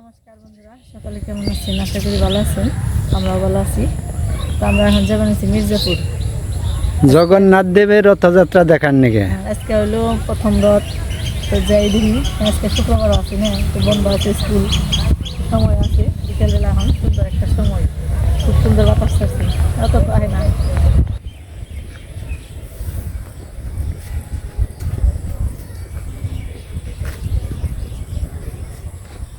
নমস্কার বন্ধুরা সকালে কেমন আছেন? আশা করি ভালো আছেন আমরাও ভালো আছি। তো আমরা এখন যাবেন হচ্ছে মির্জাপুর। জগন্নাথ দেবের রথযাত্রা দেখার নাকি। আর আজকে হলো প্রথম রথ তো যাই দেখি। আজকে শুক্রবার আছে না তো বন্ধ আছে স্কুল। সময় আছে বিকেলবেলা এখন সুন্দর একটা সময়। খুব সুন্দর বাতাস আছে অত পারে না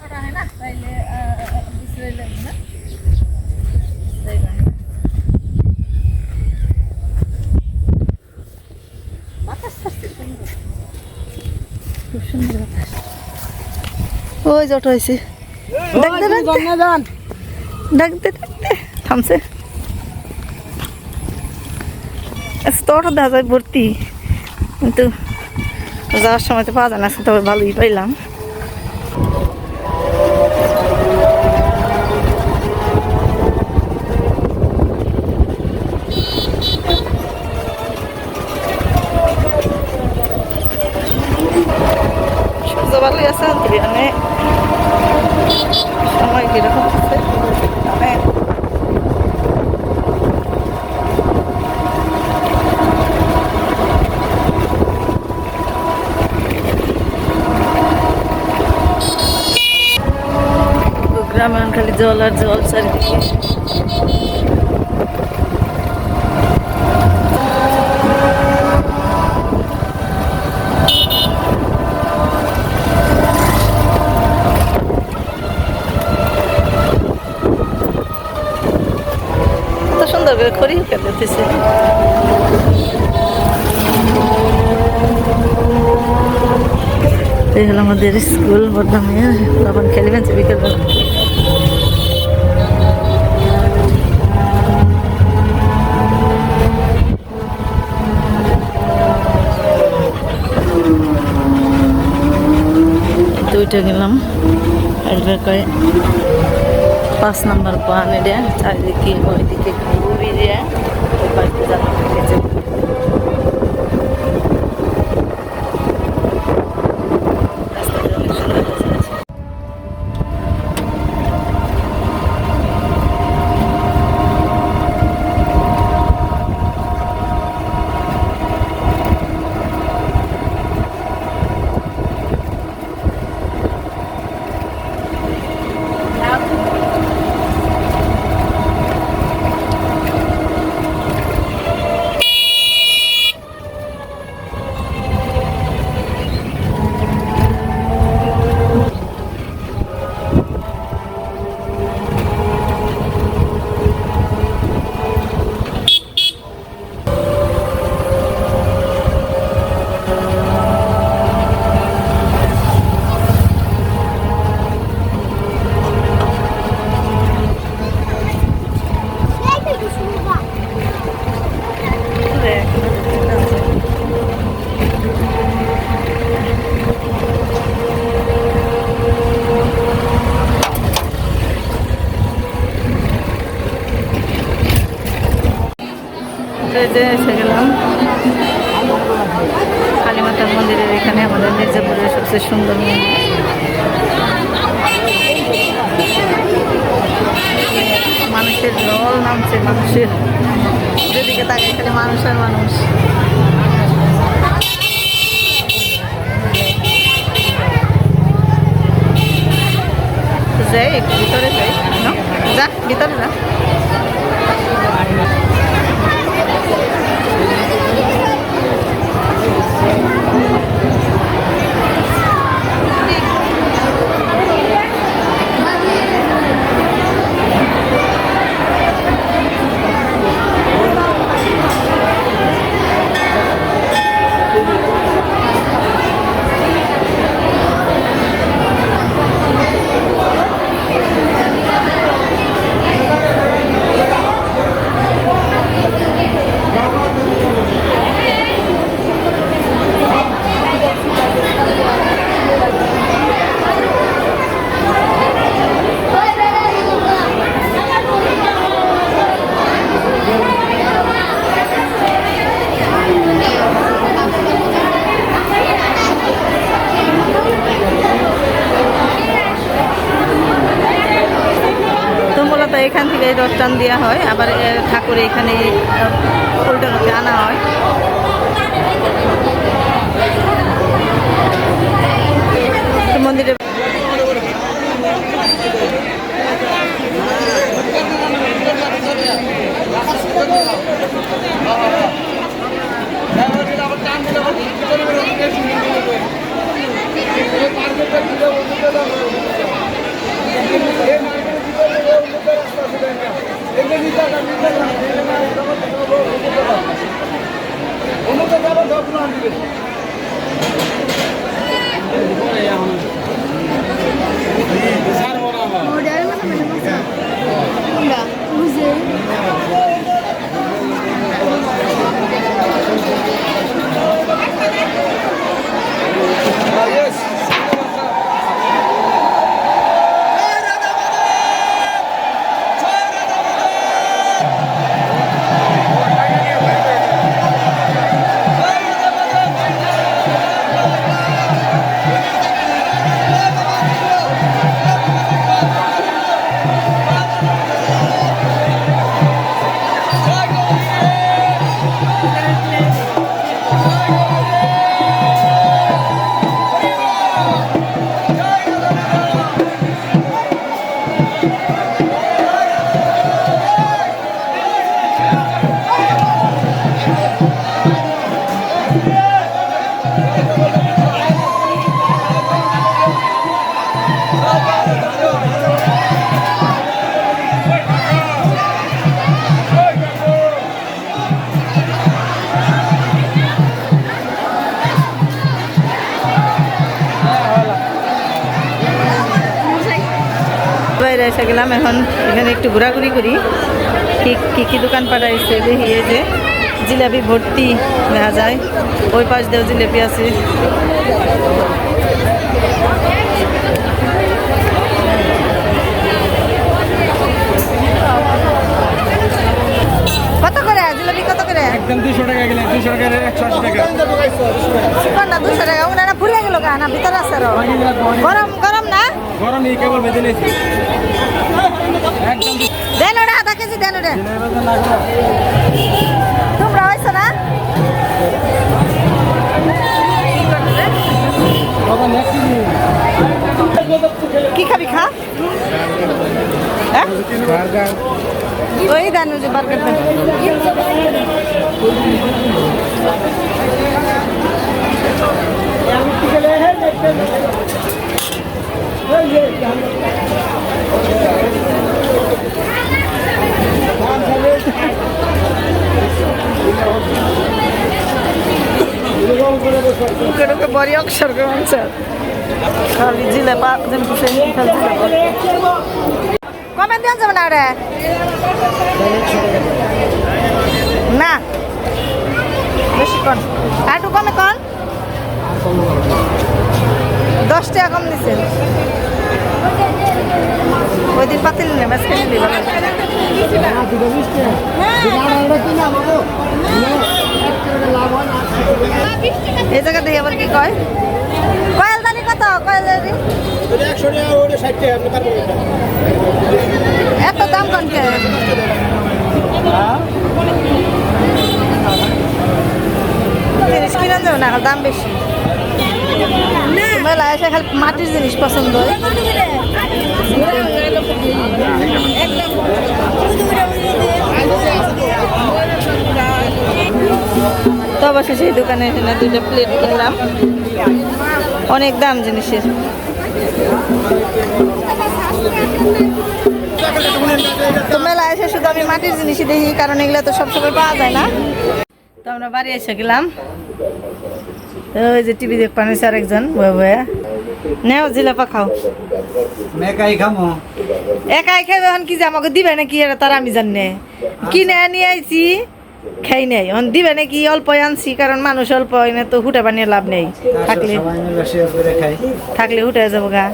আর আহে না, তাইলে, আহ, বিশ্রাই লাগবে না? বিশ্রাই লাগে না। বাতাস আসছে সুন্দর। খুব সুন্দর বাতাস। ওই জট হয়েছে। ডাকতে ডাকতে ডাকতে থামছে। স্তর দেখা যায় ভর্তি। কিন্তু যাওয়ার সময় তো পাওয়া যায় না তবে ভালোই পাইলাম সূর্য ভালোই আছে মানে সময় কীরকম আছে মানে গ্রামে এখন খালি জল আর জল চারিদিকে সুন্দর করে এই হলো আমাদের স্কুল বর্ধমানে তখন খেলবেন বিকেলবেলা। দুইটা গেলাম একবার করে পাঁচ নাম্বার এটা চারিদিকে ওইদিকে ঘুরিয়ে ওই বাড়িতে যাওয়া হয়েছে রাস্তাটা অনেক সুন্দর হয়েছে। এই যে এসে গেলাম। কালীমাতার মন্দিরের এখানে আমাদের মির্জাপুরের সবচেয়ে সুন্দর মন্দির। মানুষের জল নামছে, মানুষের যেদিকে তাকে এখানে মানুষ আর মানুষ। যাই, একটু ভিতরে যাই, না? যা, ভিতরে যা। এখান থেকে রথ টান দেওয়া হয় আবার ঠাকুর এখানে রথে আনা হয়। মন্দিরে এসে গেলাম, এখন এখানে একটু ঘোরাঘুরি করি। কি কি কি দোকান পাঠাইছে দেখি এই যে জিলাপি ভর্তি, দেখা যায়। ওই পাশ দিয়েও জিলাপি আছে। কি খাবি খা? হ্যাঁ? ওই দেন যে বার্গার বড়ি অক্ষর করে আনছে খালি জিলে পা যেন কিছু খালি জিলে কমে দেন যাবে না রে না। বেশি কন। আর একটু কমে কন। দশ টাকা কম দিছে ওই দিন পাতিল নিলে ভালো এই জায়গা দেখে আবার কি কয়? কয়েল দানি কত? কয়েল দানি? এত দাম কন কে? জিনিস কিনে যাবে না, দাম বেশি। মেলা এসে খালি মাটির জিনিস পছন্দ অবশ্যই সেই দোকানে এখানে দুইটা প্লেট কিনলাম। অনেক দাম জিনিসের। তো মেলা এসে শুধু আমি মাটির জিনিসই দেখি কারণ এগুলো তো সবসময় পাওয়া যায় না। তো আমরা বাড়ি এসে গেলাম। ওই যে টিভি দেখ পানিছে আরেকজন বয়ে বয়ে। নেও জিলাপা খাও। মেকাই খামো। একাই এখন কি যে আমাকে দিবে নাকি এটা তার আমি জানি কিনে নিয়ে আইছি। খাই নাই। এখন দিবে নাকি অল্প আনছি কারণ মানুষ অল্প এনে তো হুটে বানিয়ে লাভ নেই। থাকলে থাকলে হুটে যাব গা।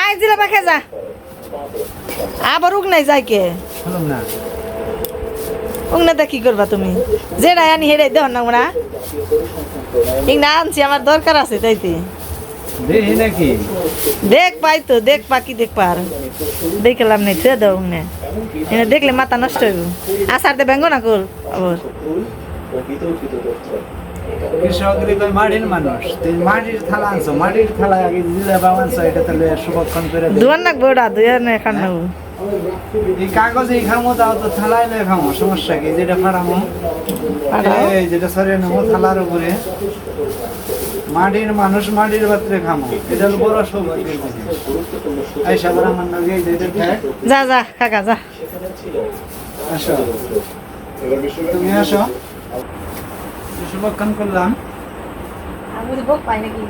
আয় জিলাপা খেয়ে যা। আবার উগ নাই যাই কে করবা তুমি? যেটাই আনি হেরাই দেহ না ওরা ঠিক না আনছি আমার দরকার আছে তাইতে। দেখি নাকি? দেখ পাই তো দেখ পা কি দেখ পার দেখলাম নেই থুয়ে দাও নে। এনে দেখলে মাথা নষ্ট হইব। আসার দে ব্যাঙ্গ না কর আবার। কৃষক মাটির মানুষ। মাটির থালা আনছো মাটির থালা আগে জিলাপি আনছো এটা তাহলে সংরক্ষণ করে দুয়ার নাকবো ওটা দুয়ার না এখান নেব এই কাগজে খামো তাও তো থালায় খামো সমস্যা কি? যেটা ফাড়াও? যেটা সরিয়ে নেব থালার উপরে। মাটির মানুষ মাটির পাত্রে খামো। এটা হলো বড় সৌভাগ্যের জিনিস এই সাবার আমার নগে এই যে দেখ যা যা কাকা যা। আসো। তুমি আসো। সংরক্ষণ করলাম। আমি বক পাই নাকি?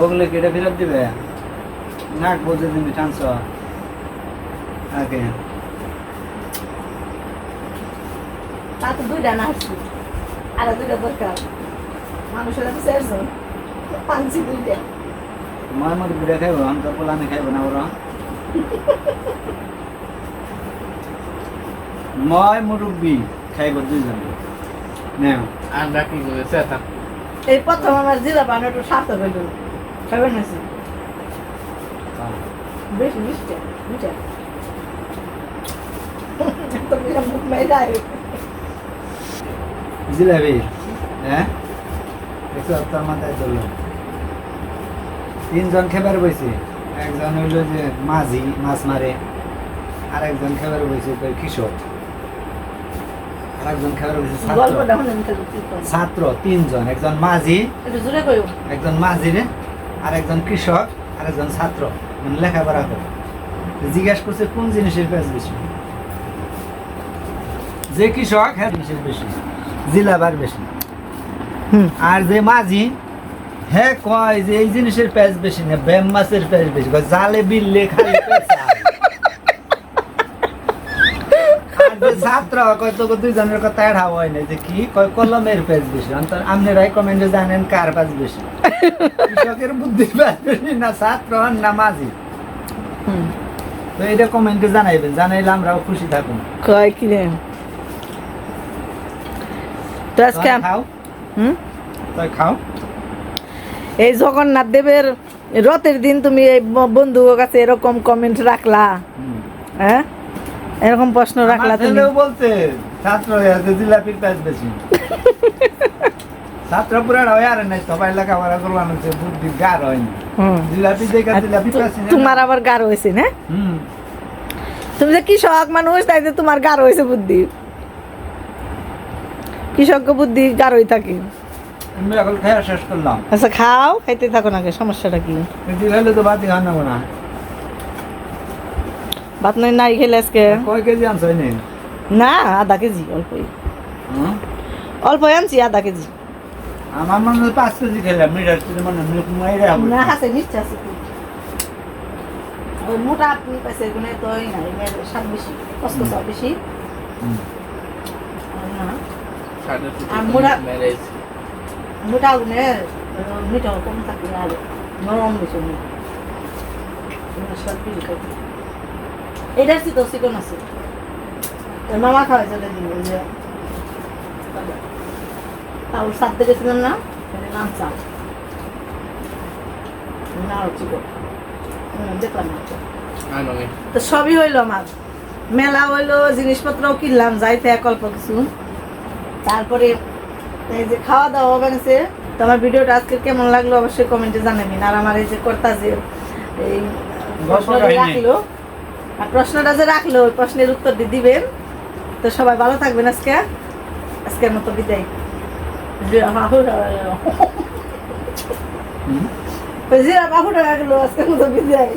বগলে কেটে ফেরত দিবে? নাক বোঝে তুমি টানছ। আগে। তা তো দুইটা না আসছি আর দুইটা দরকার। মানুষের তো চারজন পাঁচছি দুইটা। মার মতো ঘুরে খাইবো আমি তো পোলানে খাইবো না ওরা ময় মুরব্বী খাইবো দুইজন। নেও। আমরা কি করেছে তা এই প্রথম আমার জিলা বানানো সার্থক হইল। খাবেন না বেশ মিষ্টি মিষ্টি তো মুখ মেয়েদায় জিলাপি হ্যাঁ? সপ্তাহ মাথায় ধরলো। তিনজন খেবার বইছে একজন হইল যে মাঝি মাছ মারে আর একজন খেবার বইছে কৃষক আর একজন খেবার বইছে ছাত্র। তিনজন একজন মাঝি একজন মাঝি রে আর একজন কৃষক আর একজন ছাত্র মানে লেখাপড়া করে। জিজ্ঞাসা করছে কোন জিনিসের প্যাচ বেশি? যে কৃষক হ্যাঁ জিনিসের বেশি। জিলাবার বেশি। আর যে মাঝি হ্যাঁ কয় যে এই জিনিসের প্যাচ বেশি না ব্যাম মাছের প্যাচ বেশি কয় জালে বিললে খালি ছাত্র কয় তো দুইজনের কথা এড়া হয় না যে কি? কয় কলমের প্যাচ বেশি। অন্তর আপনি রেকমেন্ডে জানেন কার প্যাচ বেশি। কৃষকের বুদ্ধি প্যাচ বেশি না ছাত্র না মাঝি। তো এটা কমেন্টে জানাইবেন জানাইলে আমরাও খুশি থাকুন। কয় কি তো আজকে হুম? তাই খাও। এই জগন্নাথ দেবের রথের দিন তুমি এই ব- বন্ধুর কাছে এরকম কমেন্ট রাখলা। হ্যাঁ? এরকম প্রশ্ন রাখলা তুমি। বলতে ছাত্র হয়ে আছে জিলাপির প্যাচ বেশি। ছাত্র পুরাটা হয় আর নাই সবাই লেখাপড়া করলাম হচ্ছে বুদ্ধি গার হয়নি জিলাপি দেখে জিলাপি তোমার আবার গাঢ় হয়েছে না? তুমি যে কৃষক মানুষ তাই যে তোমার গাঢ় হয়েছে বুদ্ধি। কৃষক বুদ্ধি গাঢ়ই থাকে শেষ করলাম। আচ্ছা খাও খাইতে থাকো না সমস্যাটা কি? কিন্তু হলে তো বাতি খাওয়া নেব না। ভাত নয় নাই খেলে আজকে? কয় কেজি আনছো নেই না আধা কেজি অল্পই। অল্প আনছি আধা কেজি। আমার মনে হয় পাঁচ কেজি খেলাম মিটার মনে না আছে আছে। মোটা আপনি পাইছে এগুলো তো ওই না এর বেশি কষ্ট বেশি আর না আছে মামা খাওয়াই চলে দিন যে তাও সাথে গেছিলাম না নাম চা না হুম, দেখলাম না তো সবই হইল আমার মেলা হইল জিনিসপত্রও কিনলাম যাইতে এক অল্প কিছু তারপরে এই যে খাওয়া দাওয়া বানিয়েছে তো আমার ভিডিওটা আজকে কেমন লাগল অবশ্যই কমেন্টে জানাবেন। আর আমার এই যে কর্তা যে এই প্রশ্নটা রাখল আর প্রশ্নটা যে রাখল ওই প্রশ্নের উত্তর দিয়ে দিবেন। তো সবাই ভালো থাকবেন আজকে। আজকের মতো বিদায়। জিরা বাহুটা রাখল আজকের মতো বিদায়।